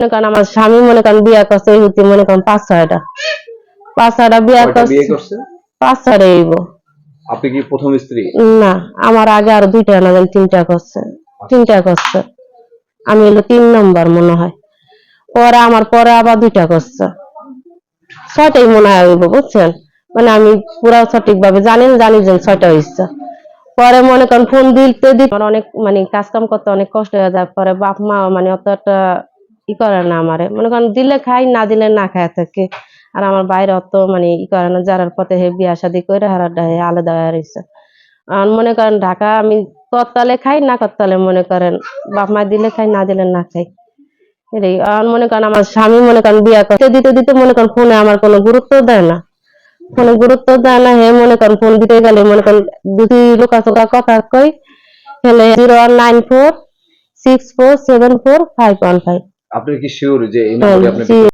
মনে করেন আমার স্বামী মনে করেন বিয়া করছে এই হতে মনে করেন পাঁচ ছয়টা। পাঁচ ছয়টা বিয়া করছে। পাঁচ ছয়টা এইব। আপনি কি প্রথম স্ত্রী? না আমার আগে আরও দুইটা না জানি তিনটা করছে। তিনটা করছে। আমি হলো তিন নম্বর মনে হয়। পরে আমার পরে আবার দুইটা করছে। ছয়টাই মনে হয় হইব বুঝছেন? মানে আমি পুরা সঠিক ভাবে জানি না জানি যে ছয়টা হয়েছে পরে মনে করেন ফোন দিতে দিতে অনেক মানে কাজ কাম করতে অনেক কষ্ট হয়ে যায়। পরে বাপ মা মানে অতটা ই করে না আমারে। মনে করেন দিলে খাই, না দিলে না খায় থাকে। আর আমার বাইরে অত মানে ই করে না, যারার পথে হে বিয়া শাদি করে হারাটা আলাদা হয়ে রয়েছে আর মনে করেন ঢাকা আমি করতালে খাই, না করতালে মনে করেন বাপ মা দিলে খাই, না দিলে না খাই। এটাই। আর মনে করেন আমার স্বামী মনে করেন বিয়া করতে দিতে দিতে মনে করেন ফোনে আমার কোনো গুরুত্ব দেয় না। ফোনে গুরুত্ব দেয় না, হে মনে করেন ফোন দিতে গেলে মনে করেন দুটি লোকা চোকা কথা কই তাহলে zero nine four, six four, seven four, five one five. আপনি কি শিওর যে এই নম্বরে আপনি জি